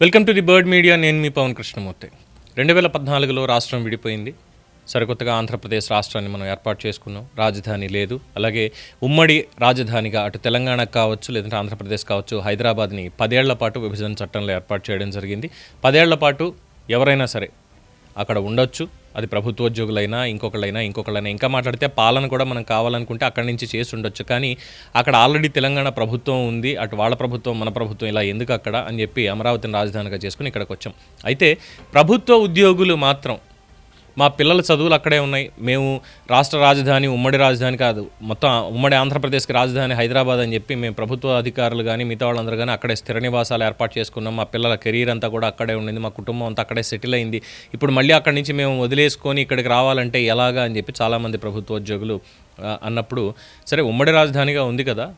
Welcome to the Bird Media. నేను మీ పవన్ కృష్ణమూర్తి. రెండు వేల పద్నాలుగులో రాష్ట్రం విడిపోయింది. సరికొత్తగా ఆంధ్రప్రదేశ్ రాష్ట్రాన్ని మనం ఏర్పాటు చేసుకున్నాం. రాజధాని లేదు. అలాగే ఉమ్మడి రాజధానిగా అటు తెలంగాణకు కావచ్చు లేదంటే ఆంధ్రప్రదేశ్ కావచ్చు హైదరాబాద్ని పదేళ్ళ పాటు విభజన చట్టంలో ఏర్పాటు చేయడం జరిగింది. పదేళ్ళ పాటు ఎవరైనా సరే అక్కడ ఉండొచ్చు. అది ప్రభుత్వోద్యోగులైనా ఇంకొకళ్ళైనా ఇంకొకళ్ళైనా. ఇంకా మాట్లాడితే పాలన కూడా మనం కావాలనుకుంటే అక్కడి నుంచి చేసి ఉండొచ్చు. కానీ అక్కడ ఆల్రెడీ తెలంగాణ ప్రభుత్వం ఉంది అటు వాళ్ళ ప్రభుత్వం మన ప్రభుత్వం ఇలా ఎందుకు అక్కడ అని చెప్పి అమరావతిని రాజధానిగా చేసుకుని ఇక్కడికి వచ్చాం. అయితే ప్రభుత్వ ఉద్యోగులు మాత్రం మా పిల్లల చదువులు అక్కడే ఉన్నాయి. మేము రాష్ట్ర రాజధాని ఉమ్మడి రాజధాని కాదు మొత్తం ఉమ్మడి ఆంధ్రప్రదేశ్కి రాజధాని హైదరాబాద్ అని చెప్పి మేము ప్రభుత్వ అధికారులు కానీ మిగతా వాళ్ళందరూ కానీ అక్కడే స్థిర నివాసాలు ఏర్పాటు చేసుకున్నాం. మా పిల్లల కెరీర్ అంతా కూడా అక్కడే ఉండింది. మా కుటుంబం అంతా అక్కడే సెటిల్ అయింది. ఇప్పుడు మళ్ళీ అక్కడి నుంచి మేము వదిలేసుకొని ఇక్కడికి రావాలంటే ఎలాగా అని చెప్పి చాలామంది ప్రభుత్వ ఉద్యోగులు అన్నప్పుడు సరే ఉమ్మడి రాజధానిగా ఉంది కదా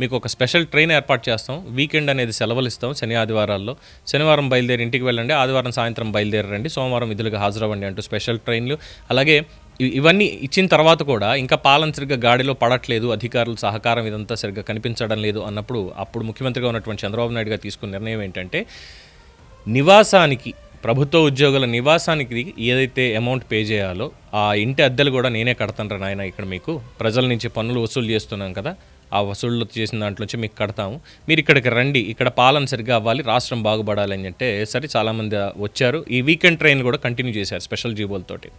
మీకు ఒక స్పెషల్ ట్రైన్ ఏర్పాటు చేస్తాం. వీకెండ్ అనేది సెలవులు ఇస్తాం శని ఆదివారాల్లో. శనివారం బయలుదేరి ఇంటికి వెళ్ళండి. ఆదివారం సాయంత్రం బయలుదేరండి. సోమవారం విధులుగా హాజరవ్వండి అంటూ స్పెషల్ ట్రైన్లు. అలాగే ఇవన్నీ ఇచ్చిన తర్వాత కూడా ఇంకా పాలన సరిగ్గా గాడిలో పడట్లేదు. అధికారుల సహకారం ఇదంతా సరిగ్గా కనిపించడం లేదు అన్నప్పుడు అప్పుడు ముఖ్యమంత్రిగా ఉన్నటువంటి చంద్రబాబు నాయుడు గారు తీసుకున్న నిర్ణయం ఏంటంటే నివాసానికి ప్రభుత్వ ఉద్యోగుల నివాసానికి ఏదైతే అమౌంట్ పే చేయాలో ఆ ఇంటి అద్దెలు కూడా నేనే కడతాను రా నాయన ఇక్కడ మీకు. ప్రజల నుంచి పన్నులు వసూలు చేస్తున్నాం కదా. ఆ వసూళ్ళు చేసిన దాంట్లోంచి మీకు కడతాము. మీరు ఇక్కడికి రండి ఇక్కడ పాలన సరిగ్గా అవ్వాలి రాష్ట్రం బాగుపడాలి అని అంటే సరే చాలామంది వచ్చారు. ఈ వీకెండ్ ట్రైన్ కూడా కంటిన్యూ చేశారు స్పెషల్ జీవోలతోటి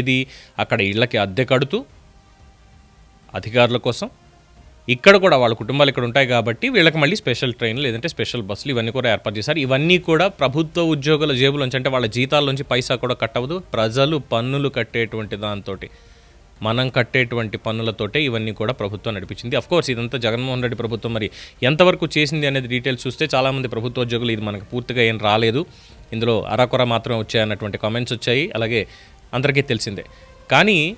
ఏది? అక్కడ ఇళ్ళకి అద్దె కడుతూ అధికారుల కోసం. ఇక్కడ కూడా వాళ్ళ కుటుంబాలు ఇక్కడ ఉంటాయి కాబట్టి వీళ్ళకి మళ్ళీ స్పెషల్ ట్రైన్ లేదంటే స్పెషల్ బస్సులు ఇవన్నీ కూడా ఏర్పాటు చేశారు. ఇవన్నీ కూడా ప్రభుత్వ ఉద్యోగుల జేబులోంచి అంటే వాళ్ళ జీతాల్లోంచి పైసా కూడా కట్టవదు ప్రజలు పన్నులు కట్టేటువంటి దాంతో మనం కట్టేటువంటి పన్నులతోటే ఇవన్నీ కూడా ప్రభుత్వం నడిపించింది. అఫ్ కోర్స్ ఇదంతా జగన్మోహన్ రెడ్డి ప్రభుత్వం మరి ఎంతవరకు చేసింది అనేది డీటెయిల్స్ చూస్తే చాలామంది ప్రభుత్వ ఉద్యోగులు ఇది మనకు పూర్తిగా ఏం రాలేదు. ఇందులో అరాకొర మాత్రమే వచ్చాయన్నటువంటి కామెంట్స్ వచ్చాయి. అలాగే అందరికీ తెలిసిందే. కానీ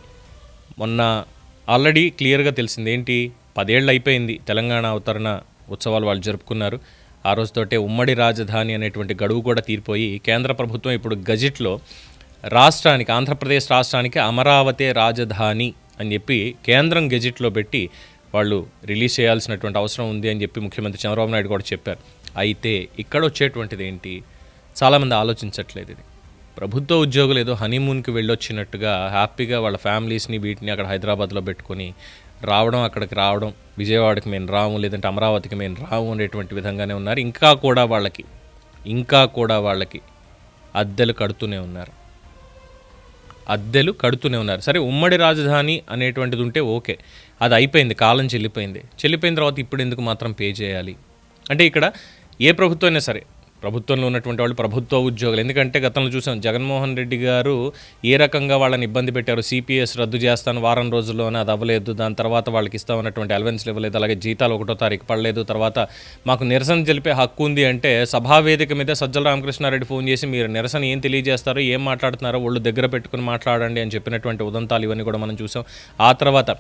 మొన్న ఆల్రెడీ క్లియర్గా తెలిసింది ఏంటి? పదేళ్ళు అయిపోయింది తెలంగాణ అవతరణ ఉత్సవాలు వాళ్ళు జరుపుకున్నారు. ఆ రోజుతోటే ఉమ్మడి రాజధాని అనేటువంటి గడువు కూడా తీరిపోయి కేంద్ర ప్రభుత్వం ఇప్పుడు గజెట్లో రాష్ట్రానికి ఆంధ్రప్రదేశ్ రాష్ట్రానికి అమరావతి రాజధాని అని చెప్పి కేంద్రం గెజిట్లో పెట్టి వాళ్ళు రిలీజ్ చేయాల్సినటువంటి అవసరం ఉంది అని చెప్పి ముఖ్యమంత్రి చంద్రబాబు నాయుడు కూడా చెప్పారు. అయితే ఇక్కడ వచ్చేటువంటిది ఏంటి? చాలామంది ఆలోచించట్లేదు ఇది. ప్రభుత్వ ఉద్యోగులు ఏదో హనీమూన్కి వెళ్ళొచ్చినట్టుగా హ్యాపీగా వాళ్ళ ఫ్యామిలీస్ని వీటిని అక్కడ హైదరాబాద్లో పెట్టుకొని రావడం అక్కడికి రావడం విజయవాడకి మేము రాము లేదంటే అమరావతికి మేము రాము అనేటువంటి విధంగానే ఉన్నారు. ఇంకా కూడా వాళ్ళకి ఇంకా కూడా వాళ్ళకి అద్దెలు కడుతూనే ఉన్నారు. అద్దెలు కడుతూనే ఉన్నారు. సరే ఉమ్మడి రాజధాని అనేటువంటిది ఉంటే ఓకే. అది అయిపోయింది కాలం చెల్లిపోయింది. చెల్లిపోయిన తర్వాత ఇప్పుడు ఎందుకు మాత్రం పే చేయాలి? అంటే ఇక్కడ ఏ ప్రభుత్వం అయినా సరే ప్రభుత్వంలో ఉన్నటువంటి వాళ్ళు ప్రభుత్వ ఉద్యోగులు. ఎందుకంటే గతంలో చూసాం జగన్మోహన్ రెడ్డి గారు ఏ రకంగా వాళ్ళని ఇబ్బంది పెట్టారు? సిపిఎస్ రద్దు చేస్తాను వారం రోజుల్లోనే అది అవ్వలేదు దాని తర్వాత వాళ్ళకి ఇస్తామన్నటువంటి అలవెన్స్లు ఇవ్వలేదు అలాగే జీతాలు ఒకటో తారీఖు పడలేదు తర్వాత మాకు నిరసన తెలిపే హక్కు ఉంది అంటే సభా వేదిక మీద సజ్జల రామకృష్ణారెడ్డి ఫోన్ చేసి మీరు నిరసన ఏం తెలియజేస్తారో ఏం మాట్లాడుతున్నారో వాళ్ళు దగ్గర పెట్టుకుని మాట్లాడండి అని చెప్పినటువంటి ఉదంతాలు ఇవన్నీ కూడా మనం చూసాం. ఆ తర్వాత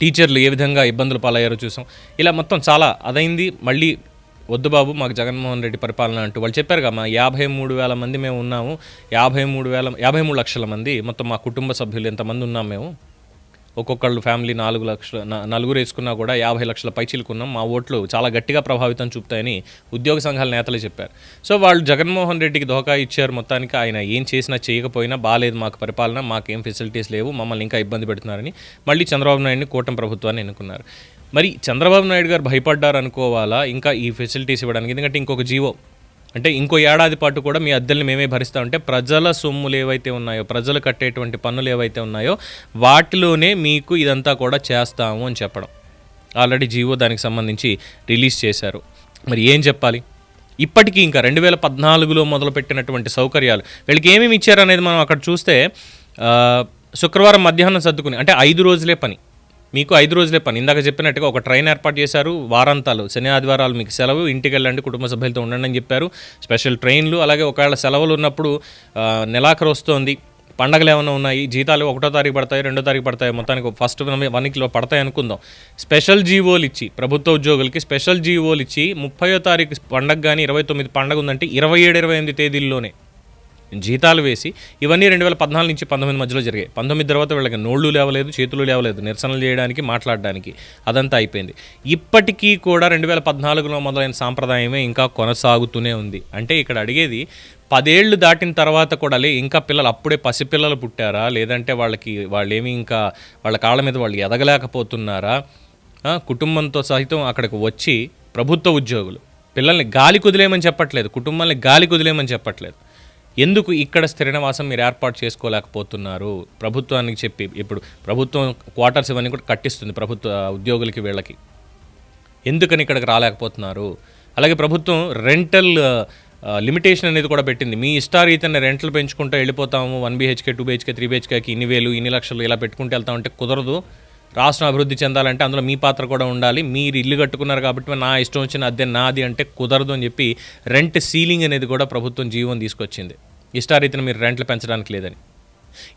టీచర్లు ఏ విధంగా ఇబ్బందులు పాలయ్యారో చూసాం. ఇలా మొత్తం చాలా అదైంది. మళ్ళీ వద్దు బాబు మాకు జగన్మోహన్ రెడ్డి పరిపాలన అంటూ వాళ్ళు చెప్పారు కదా మా యాభై మూడు వేల మంది మేము ఉన్నాము యాభై మూడు వేల యాభై మూడు లక్షల మంది మొత్తం మా కుటుంబ సభ్యులు ఎంతమంది ఉన్నాం మేము? ఒక్కొక్కళ్ళు ఫ్యామిలీ నాలుగు లక్షల నలుగురు వేసుకున్నా కూడా యాభై లక్షల పైచీలుకున్నాం మా ఓట్లు చాలా గట్టిగా ప్రభావితం చూపుతాయని ఉద్యోగ సంఘాల నేతలే చెప్పారు. సో వాళ్ళు జగన్మోహన్ రెడ్డికి దోకా ఇచ్చారు మొత్తానికి ఆయన ఏం చేసినా చేయకపోయినా బాగాలేదు మాకు పరిపాలన మాకేం ఫెసిలిటీస్ లేవు మమ్మల్ని ఇంకా ఇబ్బంది పెడుతున్నారని మళ్ళీ చంద్రబాబు నాయుడిని కూటమి ప్రభుత్వాన్ని ఎన్నుకున్నారు. మరి చంద్రబాబు నాయుడు గారు భయపడ్డారు అనుకోవాలా ఇంకా ఈ ఫెసిలిటీస్ ఇవ్వడానికి? ఎందుకంటే ఇంకొక జీవో. అంటే ఇంకో ఏడాది పాటు కూడా మీ అద్దెల్ని మేమే భరిస్తామంటే ప్రజల సొమ్ములు ఏవైతే ఉన్నాయో ప్రజలు కట్టేటువంటి పన్నులు ఏవైతే ఉన్నాయో వాటిలోనే మీకు ఇదంతా కూడా చేస్తాము అని చెప్పడం. ఆల్రెడీ జీవో దానికి సంబంధించి రిలీజ్ చేశారు. మరి ఏం చెప్పాలి? ఇప్పటికీ ఇంకా రెండు వేల పద్నాలుగులో మొదలుపెట్టినటువంటి సౌకర్యాలు. వీళ్ళకి ఏమేమి ఇచ్చారనేది మనం అక్కడ చూస్తే శుక్రవారం మధ్యాహ్నం సర్దుకుని అంటే ఐదు రోజులే పని. మీకు ఐదు రోజులే పని. ఇందాక చెప్పినట్టుగా ఒక ట్రైన్ ఏర్పాటు చేశారు. వారాంతాలు శని ఆదివారాలు మీకు సెలవు. ఇంటికి వెళ్ళండి కుటుంబ సభ్యులతో ఉండండి అని చెప్పారు. స్పెషల్ ట్రైన్లు అలాగే ఒకవేళ సెలవులు ఉన్నప్పుడు నెలాఖరు వస్తోంది. పండగలు ఏమైనా ఉన్నాయి? జీతాలు ఒకటో తారీఖు పడతాయి రెండో తారీఖు పడతాయి? మొత్తానికి ఫస్ట్ వన్ పడతాయి అనుకుందాం. స్పెషల్ జీవోలు ఇచ్చి ప్రభుత్వ ఉద్యోగులకి స్పెషల్ జీవోలు ఇచ్చి ముప్పయో తారీఖు పండగ కానీ ఇరవై తొమ్మిది పండగ ఉందంటే ఇరవై ఏడు ఇరవై ఎనిమిది తేదీల్లోనే జీతాలు వేసి ఇవన్నీ రెండు వేల పద్నాలుగు నుంచి పంతొమ్మిది మధ్యలో జరిగాయి. పంతొమ్మిది తర్వాత వీళ్ళకి నోళ్ళు లేవలేదు చేతులు లేవలేదు నిరసనలు చేయడానికి మాట్లాడడానికి అదంతా అయిపోయింది. ఇప్పటికీ కూడా రెండు వేల పద్నాలుగులో మొదలైన సాంప్రదాయమే ఇంకా కొనసాగుతూనే ఉంది. అంటే ఇక్కడ అడిగేది పదేళ్ళు దాటిన తర్వాత కూడా లే ఇంకా పిల్లలు అప్పుడే పసిపిల్లలు పుట్టారా? లేదంటే వాళ్ళకి వాళ్ళేమి ఇంకా వాళ్ళ కాళ్ళ మీద వాళ్ళు ఎదగలేకపోతున్నారా? కుటుంబంతో సహితం అక్కడికి వచ్చి ప్రభుత్వ ఉద్యోగులు పిల్లల్ని గాలి కుదిలేమని చెప్పట్లేదు కుటుంబాన్ని గాలి కుదిలేమని చెప్పట్లేదు. ఎందుకు ఇక్కడ స్థిర నివాసం మీరు ఏర్పాటు చేసుకోలేకపోతున్నారు? ప్రభుత్వానికి చెప్పి ఇప్పుడు ప్రభుత్వం క్వార్టర్స్ ఇవన్నీ కూడా కట్టిస్తుంది ప్రభుత్వ ఉద్యోగులకి వీళ్ళకి. ఎందుకని ఇక్కడికి రాలేకపోతున్నారు? అలాగే ప్రభుత్వం రెంటల్ లిమిటేషన్ అనేది కూడా పెట్టింది. మీ ఇష్టారీతన రెంట్లు పెంచుకుంటూ వెళ్ళిపోతాము. One BHK two BHK three బీహెచ్కేకి ఇన్ని వేలు ఇన్ని లక్షలు ఇలా పెట్టుకుంటూ వెళ్తామంటే కుదరదు. రాష్ట్రం అభివృద్ధి చెందాలంటే అందులో మీ పాత్ర కూడా ఉండాలి. మీరు ఇల్లు కట్టుకున్నారు కాబట్టి నా ఇష్టం వచ్చిన అద్దె నాది అంటే కుదరదు అని చెప్పి రెంట్ సీలింగ్ అనేది కూడా ప్రభుత్వం జీవం తీసుకొచ్చింది. ఇష్టారీతిని మీరు రెంట్లు పెంచడానికి లేదని.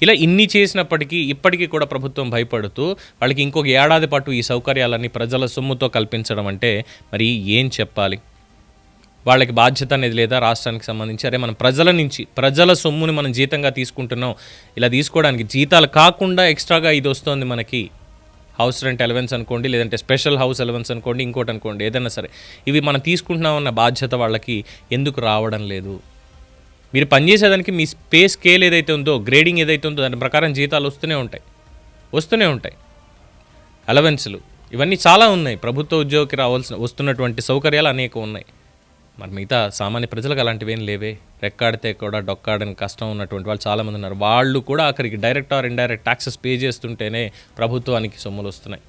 ఇలా ఇన్ని చేసినప్పటికీ ఇప్పటికీ కూడా ప్రభుత్వం భయపడుతూ వాళ్ళకి ఇంకొక ఏడాది పాటు ఈ సౌకర్యాలన్నీ ప్రజల సొమ్ముతో కల్పించడం అంటే మరి ఏం చెప్పాలి? వాళ్ళకి బాధ్యత అనేది లేదా రాష్ట్రానికి సంబంధించి? అరే మనం ప్రజల నుంచి ప్రజల సొమ్ముని మనం జీతంగా తీసుకుంటున్నాం. ఇలా తీసుకోవడానికి జీతాలు కాకుండా ఎక్స్ట్రాగా ఇది వస్తుంది మనకి. హౌస్ రెంట్ ఎలవెన్స్ అనుకోండి లేదంటే స్పెషల్ హౌస్ ఎలవెన్స్ అనుకోండి ఇంకోటి అనుకోండి ఏదైనా సరే. ఇవి మనం తీసుకుంటున్నామన్న బాధ్యత వాళ్ళకి ఎందుకు రావడం లేదు? మీరు పనిచేసేదానికి మీ పే స్కేల్ ఏదైతే ఉందో గ్రేడింగ్ ఏదైతే ఉందో దాని ప్రకారం జీతాలు వస్తూనే ఉంటాయి. వస్తూనే ఉంటాయి. అలవెన్స్లు ఇవన్నీ చాలా ఉన్నాయి. ప్రభుత్వ ఉద్యోగికి రావాల్సిన వస్తున్నటువంటి సౌకర్యాలు అనేక ఉన్నాయి. మరి మిగతా సామాన్య ప్రజలకు అలాంటివి ఏం లేవే. రెక్కాడితే కూడా డొక్కాడని కష్టం ఉన్నటువంటి వాళ్ళు చాలామంది ఉన్నారు. వాళ్ళు కూడా అక్కడికి direct or indirect taxes pay చేస్తుంటేనే ప్రభుత్వానికి సొమ్ములు వస్తున్నాయి.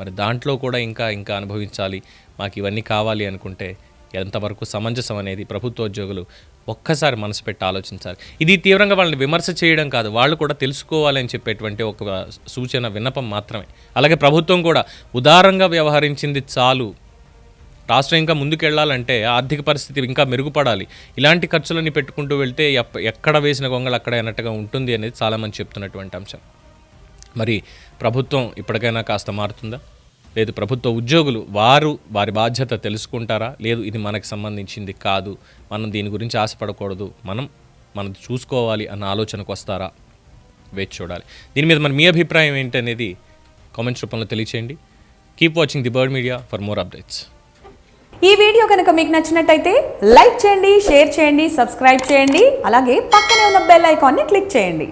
మరి దాంట్లో కూడా ఇంకా ఇంకా అనుభవించాలి. మాకు ఇవన్నీ కావాలి అనుకుంటే ఎంతవరకు సమంజసం అనేది ప్రభుత్వ ఉద్యోగులు ఒక్కసారి మనసు పెట్టి ఆలోచించాలి. ఇది తీవ్రంగా వాళ్ళని విమర్శ చేయడం కాదు వాళ్ళు కూడా తెలుసుకోవాలని చెప్పేటువంటి ఒక సూచన విన్నపం మాత్రమే. అలాగే ప్రభుత్వం కూడా ఉదారంగా వ్యవహరించింది చాలు. రాష్ట్రం ఇంకా ముందుకెళ్ళాలంటే ఆర్థిక పరిస్థితి ఇంకా మెరుగుపడాలి. ఇలాంటి ఖర్చులన్నీ పెట్టుకుంటూ వెళ్తే ఎక్కడ వేసిన గొంగలు అక్కడ అన్నట్టుగా ఉంటుంది అనేది చాలామంది చెప్తున్నటువంటి అంశం. మరి ప్రభుత్వం ఇప్పటికైనా కాస్త మారుతుందా? లేదు ప్రభుత్వ ఉద్యోగులు వారు వారి బాధ్యత తెలుసుకుంటారా? లేదు ఇది మనకు సంబంధించింది కాదు మనం దీని గురించి ఆశపడకూడదు మనం మనది చూసుకోవాలి అన్న ఆలోచనకు వస్తారా? వేచి చూడాలి. దీని మీద మరి మీ అభిప్రాయం ఏంటనేది కామెంట్స్ రూపంలో తెలియచేయండి. Keep watching the Bird Media for more updates ఈ వీడియో కనుక మీకు నచ్చినట్టయితే లైక్ చేయండి షేర్ చేయండి సబ్స్క్రైబ్ చేయండి అలాగే పక్కనే ఉన్న బెల్ ఐకాన్ని క్లిక్ చేయండి.